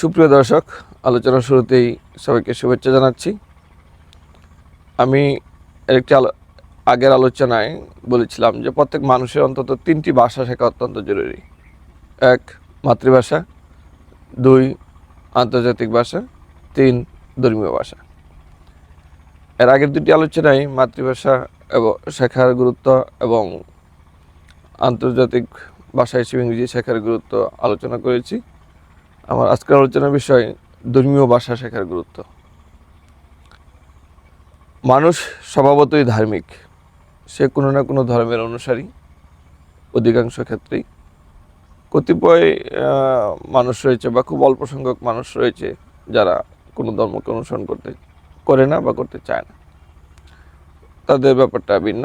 সুপ্রিয় দর্শক, আলোচনার শুরুতেই সবাইকে শুভেচ্ছা জানাচ্ছি। আমি একটি আগের আলোচনায় বলেছিলাম যে প্রত্যেক মানুষের অন্তত তিনটি ভাষা শেখা অত্যন্ত জরুরি। এক, মাতৃভাষা, দুই, আন্তর্জাতিক ভাষা, তিন, ধর্মীয় ভাষা। এর আগের দুটি আলোচনায় মাতৃভাষা এবং, শেখার গুরুত্ব এবং আন্তর্জাতিক ভাষা হিসেবে ইংরেজি শেখার গুরুত্ব আলোচনা করেছি। আমার আজকের আলোচনার বিষয় ধর্মীয় ভাষা শেখার গুরুত্ব। মানুষ স্বভাবতই ধার্মিক। সে কোনো না কোনো ধর্মের অনুসারী। অধিকাংশ ক্ষেত্রেই। কতিপয় মানুষ রয়েছে বা খুব অল্প সংখ্যক মানুষ রয়েছে যারা কোনো ধর্মকে অনুসরণ করতে করে না বা করতে চায় না। তাদের ব্যাপারটা ভিন্ন।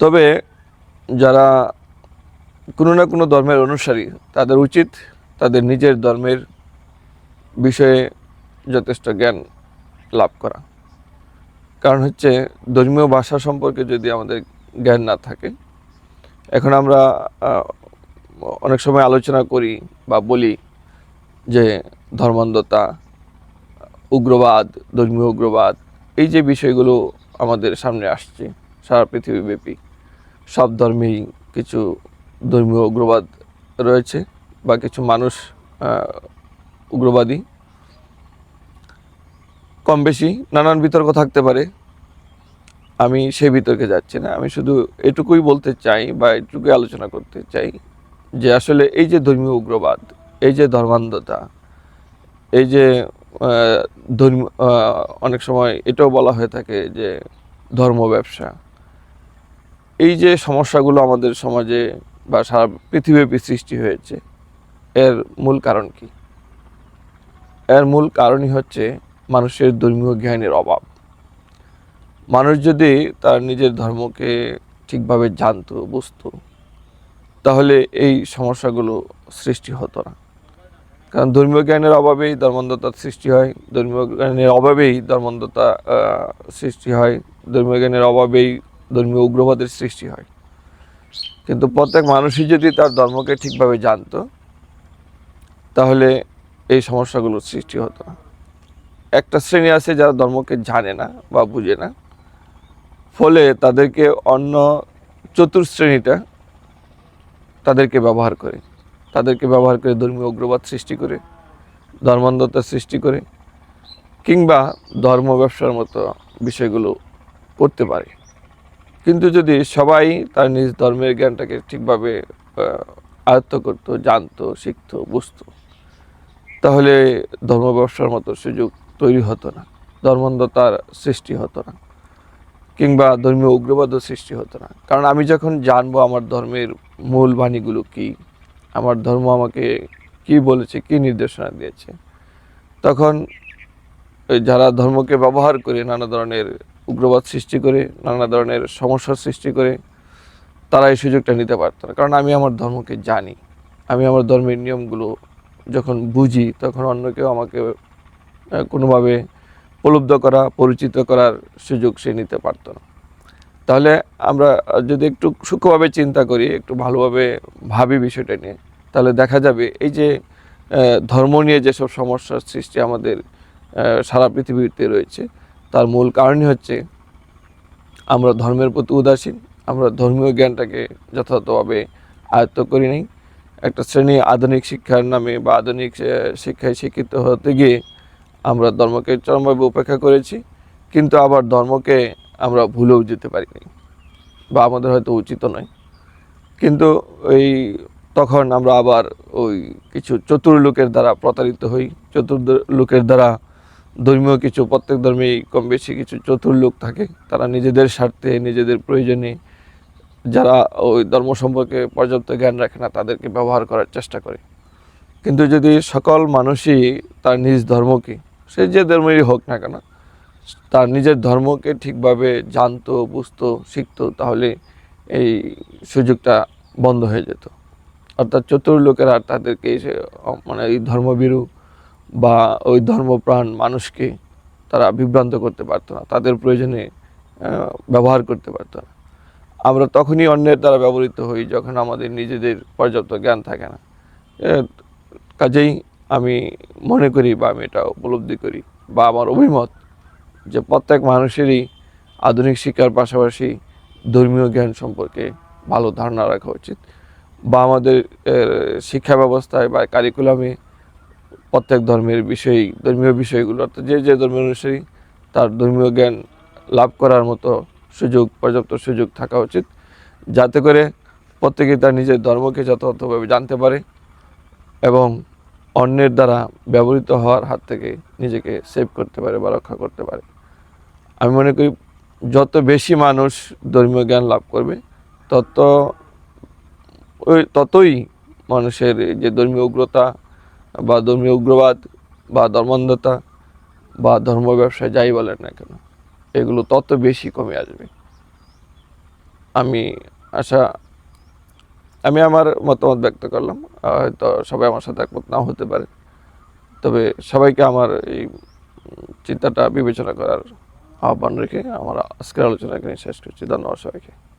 তবে যারা কোনো না কোনো ধর্মের অনুসারী তাদের উচিত তাদের নিজের ধর্মের বিষয়ে যথেষ্ট জ্ঞান লাভ করা। কারণ হচ্ছে ধর্মীয় ভাষা সম্পর্কে যদি আমাদের জ্ঞান না থাকে, এখন আমরা অনেক সময় আলোচনা করি বা বলি যে ধর্মান্ধতা, উগ্রবাদ, ধর্মীয় উগ্রবাদ, এই যে বিষয়গুলো আমাদের সামনে আসছে সারা পৃথিবীব্যাপী, সব ধর্মেই কিছু ধর্মীয় উগ্রবাদ রয়েছে বা কিছু মানুষ উগ্রবাদী। কম বেশি নানান বিতর্ক থাকতে পারে। আমি সেই বিতর্কে যাচ্ছি না। আমি শুধু এটুকুই বলতে চাই বা এটুকুই আলোচনা করতে চাই যে আসলে এই যে ধর্মীয় উগ্রবাদ, এই যে ধর্মান্ধতা, এই যে ধর্ম অনেক সময় এটাও বলা হয়ে থাকে যে ধর্ম ব্যবসা, এই যে সমস্যাগুলো আমাদের সমাজে বা সারা পৃথিবীব্যাপী সৃষ্টি হয়েছে। এর মূল কারণ কি? এর মূল কারণই হচ্ছে মানুষের ধর্মীয় জ্ঞানের অভাব। মানুষ যদি তার নিজের ধর্মকে ঠিকভাবে জানতো, বুঝতো, তাহলে এই সমস্যাগুলো সৃষ্টি হতো না। কারণ ধর্মীয় জ্ঞানের অভাবেই ধর্মান্ধতার সৃষ্টি হয়, ধর্মীয় জ্ঞানের অভাবেই ধর্মান্ধতা সৃষ্টি হয়, ধর্মীয় জ্ঞানের অভাবেই ধর্মীয় উগ্রবাদের সৃষ্টি হয়। কিন্তু প্রত্যেক মানুষই যদি তার ধর্মকে ঠিকভাবে জানতো, তাহলে এই সমস্যাগুলোর সৃষ্টি হতো। না একটা শ্রেণি আছে যারা ধর্মকে জানে না বা বুঝে না। ফলে তাদেরকে অন্য চতুর্শ্রেণীটা তাদেরকে ব্যবহার করে। তাদেরকে ব্যবহার করে ধর্মীয় উগ্রবাদ সৃষ্টি করে, ধর্মান্ধতা সৃষ্টি করে, কিংবা ধর্ম ব্যবসার মতো বিষয়গুলো করতে পারে। কিন্তু যদি সবাই তার নিজ ধর্মের জ্ঞানটাকে ঠিকভাবে আয়ত্ত করতো, জানতো, শিখতো, বুঝতো, তাহলে ধর্ম ব্যবসার মতো সুযোগ তৈরি হতো না, ধর্মান্ধতার সৃষ্টি হতো না, কিংবা ধর্মীয় উগ্রবাদও সৃষ্টি হতো না। কারণ আমি যখন জানব আমার ধর্মের মূল বাণীগুলো কী, আমার ধর্ম আমাকে কি বলেছে, কি নির্দেশনা দিয়েছে, তখন যারা ধর্মকে ব্যবহার করে নানা ধরনের উগ্রবাদ সৃষ্টি করে, নানা ধরনের সমস্যার সৃষ্টি করে, তারা এই সুযোগটা নিতে পারতো না। কারণ আমি আমার ধর্মকে জানি। আমি আমার ধর্মের নিয়মগুলো যখন বুঝি, তখন অন্য কেউ আমাকে কোনোভাবে উপলব্ধ করা, পরিচিত করার সুযোগ সে নিতে পারতো না। তাহলে আমরা যদি একটু সূক্ষ্মভাবে চিন্তা করি, একটু ভালোভাবে ভাবি বিষয়টা নিয়ে, তাহলে দেখা যাবে এই যে ধর্ম নিয়ে যেসব সমস্যার সৃষ্টি আমাদের সারা পৃথিবীতে রয়েছে তার মূল কারণই হচ্ছে আমরা ধর্মের প্রতি উদাসীন, আমরা ধর্মীয় জ্ঞানটাকে যথাযথভাবে আয়ত্ত করি নাই। একটা শ্রেণি আধুনিক শিক্ষার নামে বা আধুনিক শিক্ষায় শিক্ষিত হতে গিয়ে আমরা ধর্মকে চরমভাবে উপেক্ষা করেছি, কিন্তু আবার ধর্মকে আমরা ভুলেও যেতে পারিনি বা আমাদের হয়তো উচিত নয়। কিন্তু ওই তখন আমরা আবার ওই কিছু চতুর লোকের দ্বারা প্রতারিত হই, চতুর লোকের দ্বারা ধর্মীয় কিছু, প্রত্যেক ধর্মেই কম বেশি কিছু চতুর লোক থাকে। তারা নিজেদের স্বার্থে, নিজেদের প্রয়োজনে যারা ওই ধর্ম সম্পর্কে পর্যাপ্ত জ্ঞান রাখে না, তাদেরকে ব্যবহার করার চেষ্টা করে। কিন্তু যদি সকল মানুষই তার নিজ ধর্মকে, সে যে ধর্মেরই হোক না কেন, তার নিজের ধর্মকে ঠিকভাবে জানতো, বুঝতো, শিখতো, তাহলে এই সুযোগটা বন্ধ হয়ে যেত। অর্থাৎ চতুর লোকেরা তাদেরকে মানে এই ধর্মবিরু বা ওই ধর্মপ্রাণ মানুষকে তারা বিভ্রান্ত করতে পারতো না, তাদের প্রয়োজনে ব্যবহার করতে পারতো না। আমরা তখনই অন্যের দ্বারা ব্যবহৃত হই যখন আমাদের নিজেদের পর্যাপ্ত জ্ঞান থাকে না। কাজেই আমি মনে করি বা আমি এটা উপলব্ধি করি বা আমার অভিমত যে প্রত্যেক মানুষেরই আধুনিক শিক্ষার পাশাপাশি ধর্মীয় জ্ঞান সম্পর্কে ভালো ধারণা রাখা উচিত। বা আমাদের শিক্ষা ব্যবস্থায় বা কারিকুলামে প্রত্যেক ধর্মের বিষয়ই ধর্মীয় বিষয়গুলো, অর্থাৎ যে যে ধর্মের অনুসারী তার ধর্মীয় জ্ঞান লাভ করার মতো সুযোগ, পর্যাপ্ত সুযোগ থাকা উচিত। যাতে করে প্রত্যেকে তার নিজের ধর্মকে যথাযথভাবে জানতে পারে এবং অন্যের দ্বারা ব্যবহৃত হওয়ার হাত থেকে নিজেকে সেভ করতে পারে বা রক্ষা করতে পারে। আমি মনে করি যত বেশি মানুষ ধর্মীয় জ্ঞান লাভ করবে, তত ওই, ততই মানুষের যে ধর্মীয় উগ্রতা বা ধর্মীয় উগ্রবাদ, বা ধর্মান্ধতা, বা ধর্ম ব্যবসা যাই বলেন না কেন, এগুলো তত বেশি কমে আসবে। আমি আশা, আমি আমার মতামত ব্যক্ত করলাম। হয়তো সবাই আমার সাথে একমত নাও হতে পারে। তবে সবাইকে আমার এই চিন্তাটা বিবেচনা করার আহ্বান রেখে আমার আজকের আলোচনা এখানে শেষ করছি। ধন্যবাদ সবাইকে।